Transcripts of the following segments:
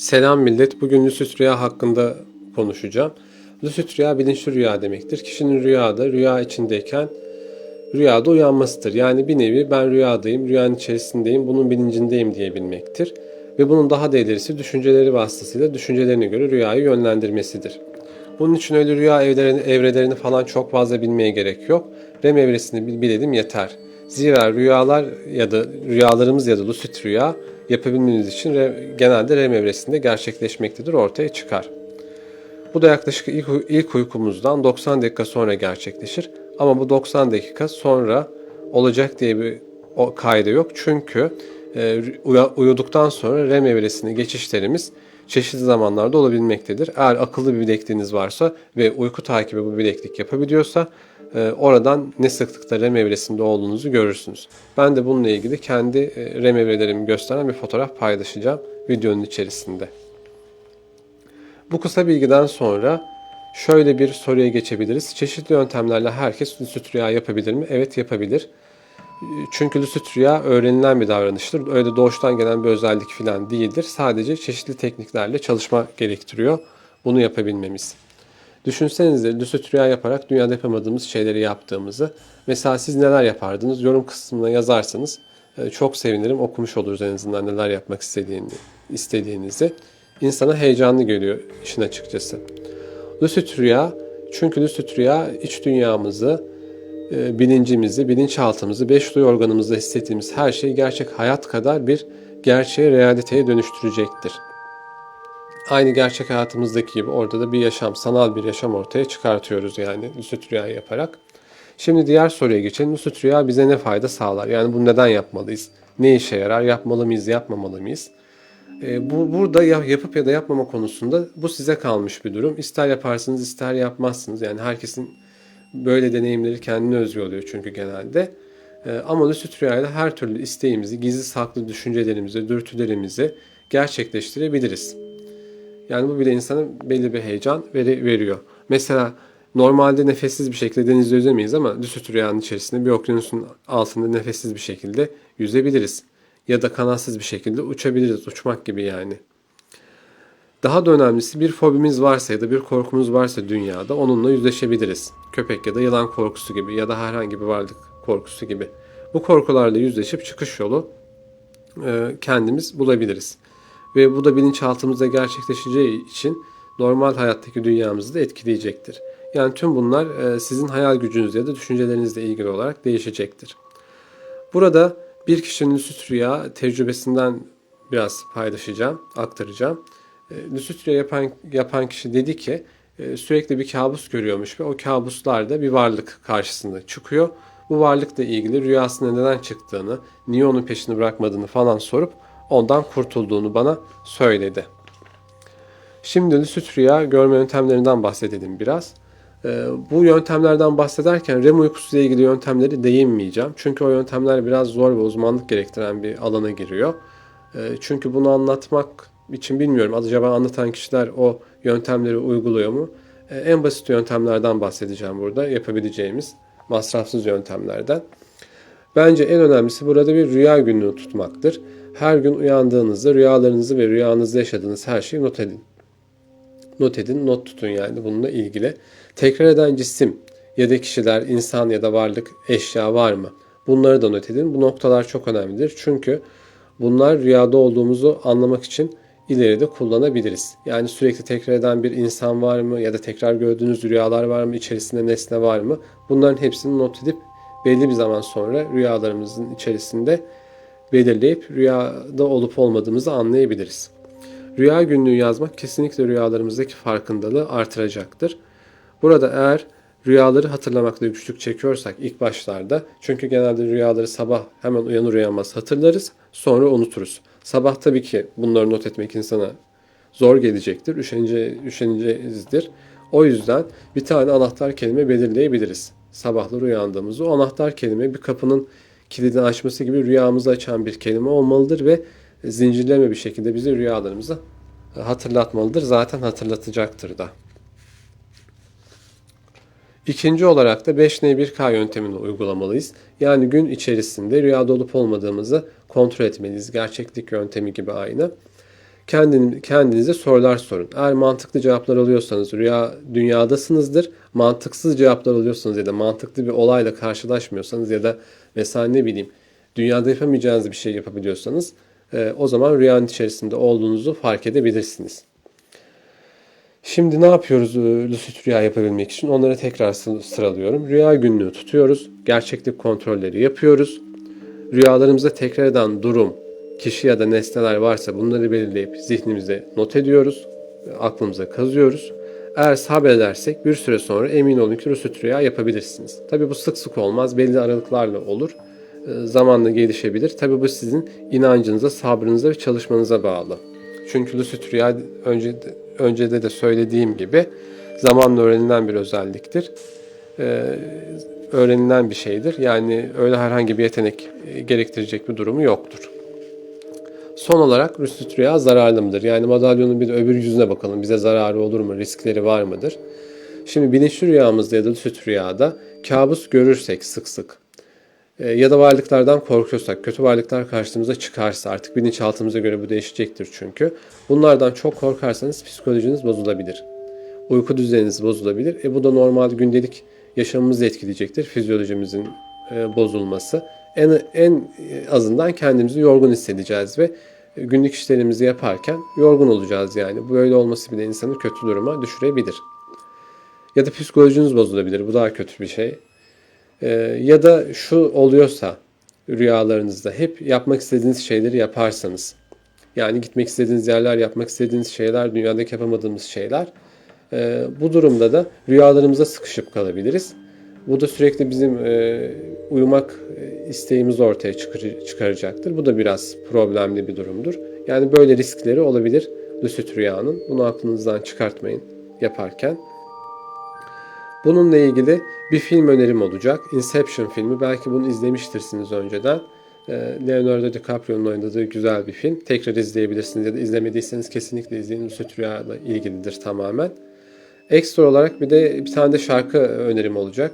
Selam millet. Bugün lucid rüya hakkında konuşacağım. Lucid rüya bilinçli rüya demektir. Kişinin rüyada, rüya içindeyken rüyada uyanmasıdır. Yani bir nevi ben rüyadayım, rüyanın içerisindeyim, bunun bilincindeyim diyebilmektir. Ve bunun daha da ilerisi düşünceleri vasıtasıyla düşüncelerine göre rüyayı yönlendirmesidir. Bunun için öyle rüya evlerini, evrelerini falan çok fazla bilmeye gerek yok. REM evresini bil- bilelim yeter. Zira rüyalar ya da rüyalarımız ya da lucid rüya yapabilmeniz için genelde REM evresinde gerçekleşmektedir, ortaya çıkar. Bu da yaklaşık ilk, ilk uykumuzdan 90 dakika sonra gerçekleşir. Ama bu 90 dakika sonra olacak diye bir o kaydı yok. Çünkü uyuduktan sonra REM evresine geçişlerimiz çeşitli zamanlarda olabilmektedir. Eğer akıllı bir bilekliğiniz varsa ve uyku takibi bu bileklik yapabiliyorsa e, oradan ne sıklıkta REM evresinde olduğunuzu görürsünüz. Ben de bununla ilgili kendi e, REM evrelerimi gösteren bir fotoğraf paylaşacağım videonun içerisinde. Bu kısa bilgiden sonra şöyle bir soruya geçebiliriz. Çeşitli yöntemlerle herkes lucid rüya yapabilir mi? Evet yapabilir. Çünkü lucid rüya öğrenilen bir davranıştır. Öyle doğuştan gelen bir özellik falan değildir. Sadece çeşitli tekniklerle çalışma gerektiriyor bunu yapabilmemiz. Düşünsenize lucid rüya yaparak dünyada yapamadığımız şeyleri yaptığımızı. Mesela siz neler yapardınız? Yorum kısmına yazarsanız e, çok sevinirim. Okumuş oluruz en azından neler yapmak istediğini, istediğinizi. İnsana heyecanlı geliyor işin açıkçası. Lucid rüya çünkü lucid rüya iç dünyamızı, bilincimizi, bilinçaltımızı, beş duyu organımızda hissettiğimiz her şeyi gerçek hayat kadar bir gerçeğe, realiteye dönüştürecektir. Aynı gerçek hayatımızdaki gibi orada da bir yaşam, sanal bir yaşam ortaya çıkartıyoruz yani lucid rüya yaparak. Şimdi diğer soruya geçelim. Lucid rüya bize ne fayda sağlar? Yani bunu neden yapmalıyız? Ne işe yarar? Yapmalı mıyız, yapmamalı mıyız? E, bu burada ya- yapıp ya da yapmama konusunda bu size kalmış bir durum. İster yaparsınız, ister yapmazsınız. Yani herkesin böyle deneyimleri kendine özgü oluyor çünkü genelde. E, ama lucid rüyayla her türlü isteğimizi, gizli saklı düşüncelerimizi, dürtülerimizi gerçekleştirebiliriz. Yani bu bile insana belli bir heyecan veri, veriyor. Mesela normalde nefessiz bir şekilde denizde yüzemeyiz ama lucid rüyanın içerisinde bir okyanusun altında nefessiz bir şekilde yüzebiliriz. Ya da kanatsız bir şekilde uçabiliriz. Uçmak gibi yani. Daha da önemlisi bir fobimiz varsa ya da bir korkumuz varsa dünyada onunla yüzleşebiliriz. Köpek ya da yılan korkusu gibi ya da herhangi bir varlık korkusu gibi. Bu korkularla yüzleşip çıkış yolu e, kendimiz bulabiliriz. Ve bu da bilinçaltımızda gerçekleşeceği için normal hayattaki dünyamızı da etkileyecektir. Yani tüm bunlar e, sizin hayal gücünüz ya da düşüncelerinizle ilgili olarak değişecektir. Burada bir kişinin lucid rüya tecrübesinden biraz paylaşacağım, aktaracağım. E, yapan, yapan kişi dedi ki e, sürekli bir kabus görüyormuş ve o kabuslarda bir varlık karşısında çıkıyor. Bu varlıkla ilgili rüyasında neden çıktığını, niye onun peşini bırakmadığını falan sorup ondan kurtulduğunu bana söyledi. Şimdi lucid rüya görme yöntemlerinden bahsedelim biraz. Ee, bu yöntemlerden bahsederken REM uykusu ile ilgili yöntemleri değinmeyeceğim. Çünkü o yöntemler biraz zor ve uzmanlık gerektiren bir alana giriyor. Ee, çünkü bunu anlatmak için bilmiyorum. Acaba anlatan kişiler o yöntemleri uyguluyor mu? Ee, en basit yöntemlerden bahsedeceğim burada. Yapabileceğimiz masrafsız yöntemlerden. Bence en önemlisi burada bir rüya günlüğü tutmaktır. Her gün uyandığınızda rüyalarınızı ve rüyanızda yaşadığınız her şeyi not edin. Not edin, not tutun yani bununla ilgili. Tekrar eden cisim ya da kişiler, insan ya da varlık, eşya var mı? Bunları da not edin. Bu noktalar çok önemlidir. Çünkü bunlar rüyada olduğumuzu anlamak için ileride kullanabiliriz. Yani sürekli tekrar eden bir insan var mı ya da tekrar gördüğünüz rüyalar var mı, içerisinde nesne var mı? Bunların hepsini not edip belli bir zaman sonra rüyalarımızın içerisinde belirleyip rüyada olup olmadığımızı anlayabiliriz. Rüya günlüğü yazmak kesinlikle rüyalarımızdaki farkındalığı artıracaktır. Burada eğer rüyaları hatırlamakta güçlük çekiyorsak ilk başlarda çünkü genelde rüyaları sabah hemen uyanır uyanmaz hatırlarız sonra unuturuz. Sabah tabii ki bunları not etmek insana zor gelecektir. Üşence, üşeneceğizdir. O yüzden bir tane anahtar kelime belirleyebiliriz. Sabahları uyandığımızda o anahtar kelime bir kapının kilidini açması gibi rüyamızı açan bir kelime olmalıdır ve zincirleme bir şekilde bizi rüyalarımızı hatırlatmalıdır. Zaten hatırlatacaktır da. İkinci olarak da 5N1K yöntemini uygulamalıyız. Yani gün içerisinde rüyada olup olmadığımızı kontrol etmeliyiz. Gerçeklik yöntemi gibi aynı. kendin, kendinize sorular sorun. Eğer mantıklı cevaplar alıyorsanız rüya dünyadasınızdır. Mantıksız cevaplar alıyorsanız ya da mantıklı bir olayla karşılaşmıyorsanız ya da mesela ne bileyim dünyada yapamayacağınız bir şey yapabiliyorsanız e, o zaman rüyanın içerisinde olduğunuzu fark edebilirsiniz. Şimdi ne yapıyoruz e, lucid rüya yapabilmek için? Onları tekrar sı- sıralıyorum. Rüya günlüğü tutuyoruz. Gerçeklik kontrolleri yapıyoruz. Rüyalarımızda tekrar eden durum, kişi ya da nesneler varsa bunları belirleyip zihnimize not ediyoruz. Aklımıza kazıyoruz. Eğer sabredersek bir süre sonra emin olun ki lucid rüya yapabilirsiniz. Tabi bu sık sık olmaz. Belli aralıklarla olur. E, Zamanla gelişebilir. Tabi bu sizin inancınıza, sabrınıza ve çalışmanıza bağlı. Çünkü lucid rüya önce öncede de söylediğim gibi zamanla öğrenilen bir özelliktir. Ee, öğrenilen bir şeydir. Yani öyle herhangi bir yetenek gerektirecek bir durumu yoktur. Son olarak lucid rüya zararlı mıdır? Yani madalyonun bir öbür yüzüne bakalım. Bize zararı olur mu? Riskleri var mıdır? Şimdi bilinçli rüyamızda ya da rüyada kabus görürsek sık sık ya da varlıklardan korkuyorsak, kötü varlıklar karşımıza çıkarsa artık bilinçaltımıza göre bu değişecektir çünkü. Bunlardan çok korkarsanız psikolojiniz bozulabilir. Uyku düzeniniz bozulabilir. E bu da normal gündelik yaşamımızı etkileyecektir. Fizyolojimizin e, bozulması. En, en azından kendimizi yorgun hissedeceğiz ve günlük işlerimizi yaparken yorgun olacağız yani. Böyle olması bile insanı kötü duruma düşürebilir. Ya da psikolojiniz bozulabilir. Bu daha kötü bir şey. Ee, ya da şu oluyorsa rüyalarınızda hep yapmak istediğiniz şeyleri yaparsanız yani gitmek istediğiniz yerler, yapmak istediğiniz şeyler, dünyadaki yapamadığımız şeyler ee, bu durumda da rüyalarımıza sıkışıp kalabiliriz. Bu da sürekli bizim e, uyumak e, isteğimizi ortaya çıkar- çıkaracaktır. Bu da biraz problemli bir durumdur. Yani böyle riskleri olabilir lucid rüyanın. Bunu aklınızdan çıkartmayın yaparken. Bununla ilgili bir film önerim olacak. Inception filmi. Belki bunu izlemiştirsiniz önceden. Ee, Leonardo DiCaprio'nun oynadığı güzel bir film. Tekrar izleyebilirsiniz ya da izlemediyseniz kesinlikle izleyin. Lucid Rüya'yla ilgilidir tamamen. Ekstra olarak bir de bir tane de şarkı önerim olacak.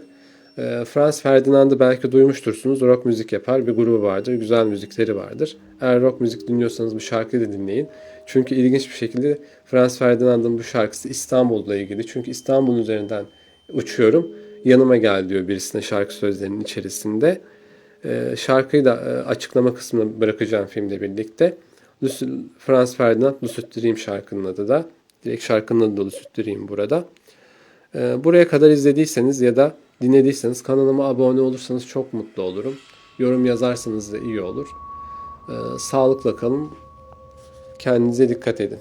Ee, Franz Ferdinand'ı belki duymuştursunuz. Rock müzik yapar. Bir grubu vardır. Güzel müzikleri vardır. Eğer rock müzik dinliyorsanız bu şarkıyı da dinleyin. Çünkü ilginç bir şekilde Franz Ferdinand'ın bu şarkısı İstanbul'la ilgili. Çünkü İstanbul üzerinden uçuyorum. Yanıma gel diyor birisine şarkı sözlerinin içerisinde. Ee, şarkıyı da e, açıklama kısmına bırakacağım filmle birlikte. Franz Ferdinand Lucid Dream şarkının adı da. Direkt şarkının adı da Lucid Dream burada. Ee, buraya kadar izlediyseniz ya da dinlediyseniz kanalıma abone olursanız çok mutlu olurum. Yorum yazarsanız da iyi olur. Ee, sağlıkla kalın. Kendinize dikkat edin.